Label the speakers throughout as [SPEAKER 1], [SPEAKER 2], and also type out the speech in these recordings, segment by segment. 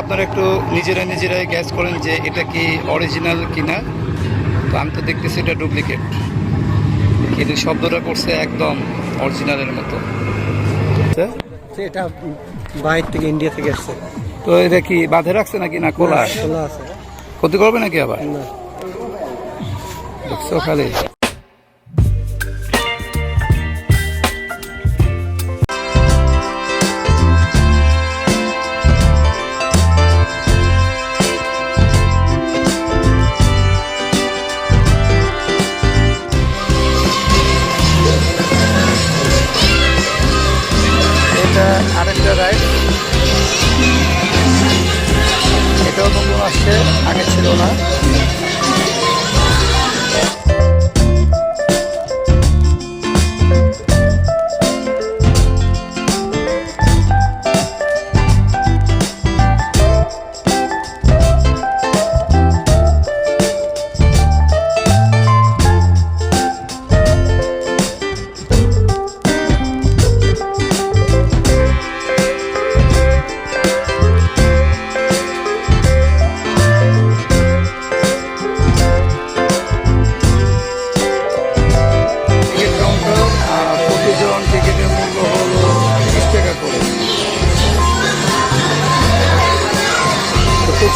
[SPEAKER 1] আপনারা একটু নিজেরা নিজেরাই গ্যাস করেন যে এটা কি অরিজিনাল কিনা। তো আমি তো দেখতেছি এটা ডুপ্লিকেট কিন্তু শব্দটা করছে একদম অরিজিনালের মতো।
[SPEAKER 2] এটা বাইরে থেকে ইন্ডিয়া থেকে আসছে।
[SPEAKER 1] তো এটা কি বাঁধে রাখছে নাকি না খোলা
[SPEAKER 2] খোলা আছে।
[SPEAKER 1] ক্ষতি করবে নাকি আবার? দেখছ খালি? আগে ছিল না।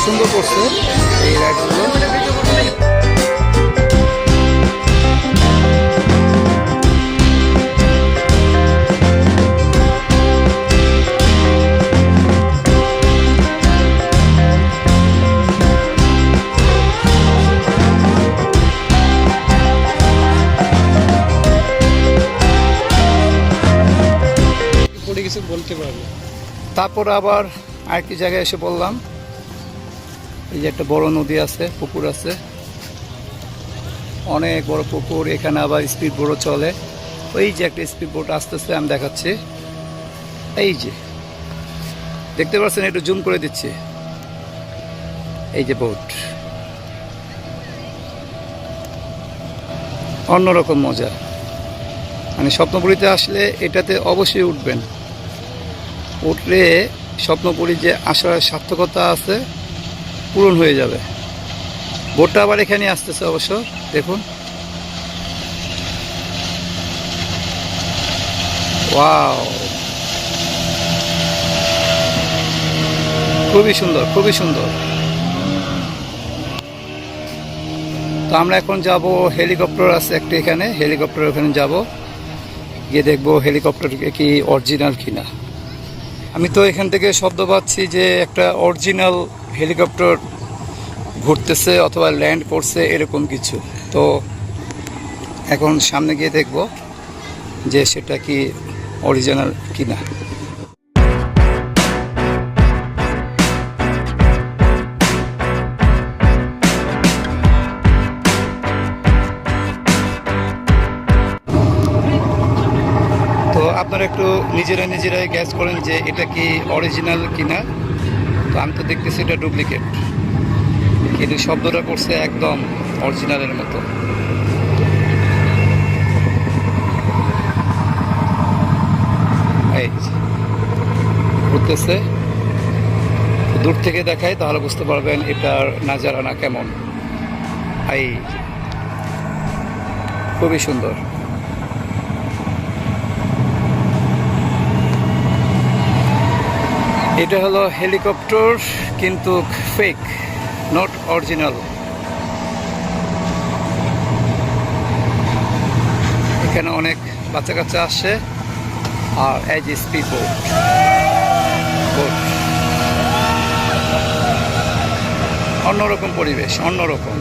[SPEAKER 1] সুন্দর করছে এই রাইডগুলো।
[SPEAKER 2] পড়ে বলতে পারবে?
[SPEAKER 1] তারপর আবার আরেকটি জায়গায় এসে বললাম এই যে একটা বড় নদী আছে, পুকুর আছে। অনেক বড় পুকুর, এখানে আবার স্পিড বোটও চলে। ওই যে একটা স্পিড বোট আসতেছে, আমি দেখাচ্ছি। এই যে, দেখতে পাচ্ছেন, একটু জুম করে দিচ্ছি। এই যে বোট অন্যরকম মজা। মানে স্বপ্নপুরীতে আসলে এটাতে অবশ্যই উঠবেন। উঠলে স্বপ্নপুরীর যে আসার সার্থকতা আছে পূরণ হয়ে যাবে। বোটটা আবার এখানে আসতেছে অবশ্য, দেখুন। ওয়াও। খুবই সুন্দর খুবই সুন্দর। তো আমরা এখন যাব, হেলিকপ্টার আছে একটা এখানে, হেলিকপ্টার ওখানে যাব। গিয়ে দেখব হেলিকপ্টার কি অরিজিনাল কিনা। আমি তো এখান থেকে শব্দ পাচ্ছি যে একটা অরিজিনাল হেলিকপ্টার ঘুরতেছে অথবা ল্যান্ড করছে এরকম কিছু। তো এখন সামনে গিয়ে দেখব যে সেটা কি অরিজিনাল কিনা। তো আপনারা একটু নিজেরা নিজেরাই গ্যাস করেন যে এটা কি অরিজিনাল কিনা। তো আমি তো দেখতেছি এটা ডুপ্লিকেট কিন্তু শব্দটা করছে একদম অরিজিনালের মতো। এই ঘুরতেছে। দূর থেকে দেখায়, তাহলে বুঝতে পারবেন এটার নাজারানা কেমন। এই খুবই সুন্দর। এটা হলো হেলিকপ্টার, কিন্তু ফেক নট অরিজিনাল এখানে অনেক বাচ্চা কাচ্চা আসছে আর এজ বোট বোট অন্যরকম পরিবেশ, অন্যরকম।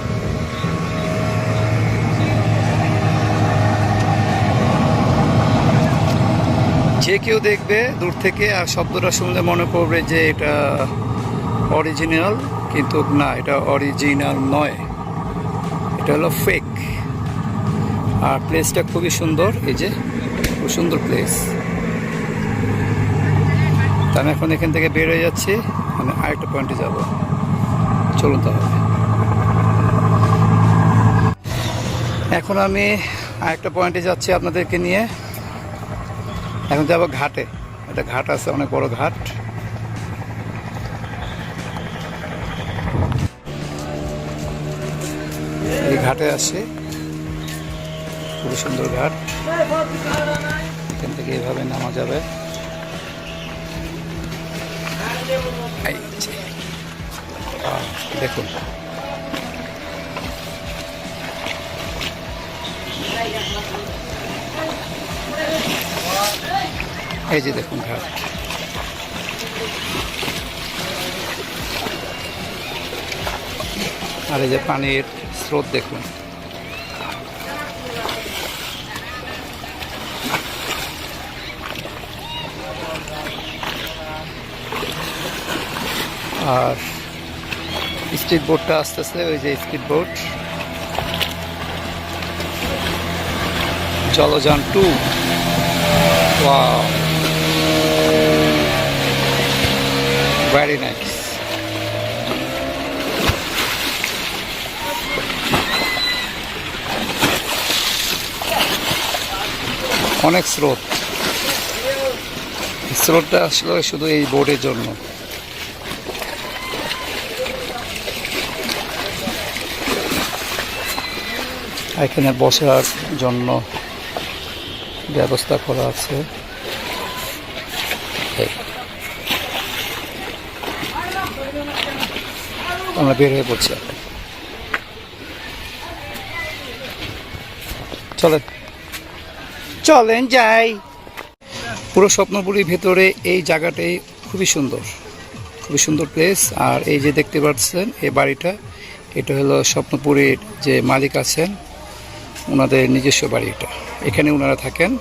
[SPEAKER 1] যে কেউ দেখবে দূর থেকে, আর শব্দটা শুনলে মনে করবে যে এটা অরিজিনাল কিন্তু না, এটা অরিজিনাল নয়। এটা হলো ফেক আর প্লেসটা খুবই সুন্দর, এই যে, খুব সুন্দর প্লেস তা এখন এখান থেকে বের হয়ে যাচ্ছি, আমি আরেকটা পয়েন্টে যাব। চলুন তাহলে। এখন আমি আরেকটা পয়েন্টে যাচ্ছি আপনাদেরকে নিয়ে। এখন যাব ঘাটে। একটা ঘাট আছে, অনেক বড় ঘাট। এই ঘাটে আছে। খুবই সুন্দর ঘাট। এখান থেকে এইভাবে নামা যাবে। দেখুন। এই যে দেখুন ঘাট আর এই যে পানির স্রোত দেখুন। আর স্পিড বোটটা আসতেছে, ওই যে স্পিড বোর্ড। জলযান টু। ভেরি নাইস অনেক স্রোত। স্রোতটা আসলে শুধু এই বোটের জন্য। এখানে বসার জন্য ব্যবস্থা করা আছে। আমরা বের হয়ে পড়ছি। চলেন। চলেন যাই। পুরো স্বপ্নপুরীর ভেতরে এই জায়গাটাই খুবই সুন্দর খুবই সুন্দর প্লেস আর এই যে দেখতে পাচ্ছেন এই বাড়িটা এটা হলো স্বপ্নপুরীর যে মালিক আছেন ওনাদের নিজস্ব বাড়ি এটা। এখানে ওনারা থাকেন।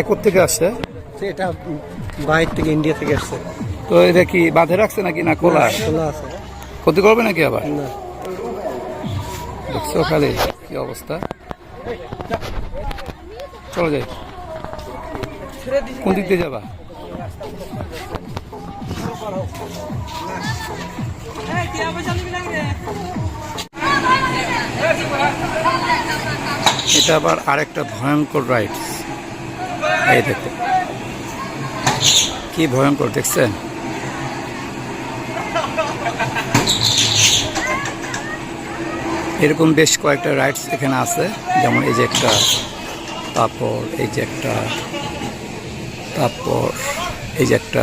[SPEAKER 1] একর থেকে আসছে?
[SPEAKER 2] এটা বাইরে থেকে ইন্ডিয়া থেকে আসছে।
[SPEAKER 1] তো এটা কি বাঁধে রাখছে নাকি না খোলা
[SPEAKER 2] খোলা আছে।
[SPEAKER 1] ক্ষতি করবে নাকি আবার? দেখছ খালি কি অবস্থা? চলো যাই। কোন দিক দিয়ে যাবা? এটা আবার আরেকটা ভয়ঙ্কর রাইড এই দেখো। কি ভয়ঙ্কর, দেখছেন? এরকম বেশ কয়েকটা রাইডস এখানে আছে। যেমন এই যে একটা, তারপর এই যে একটা, তারপর এই যে একটা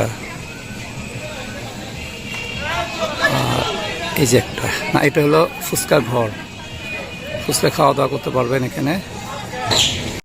[SPEAKER 1] এই যে একটা। না এটা হলো ফুচকার ঘর। ফুচকা খাওয়া দাওয়া করতে পারবেন এখানে।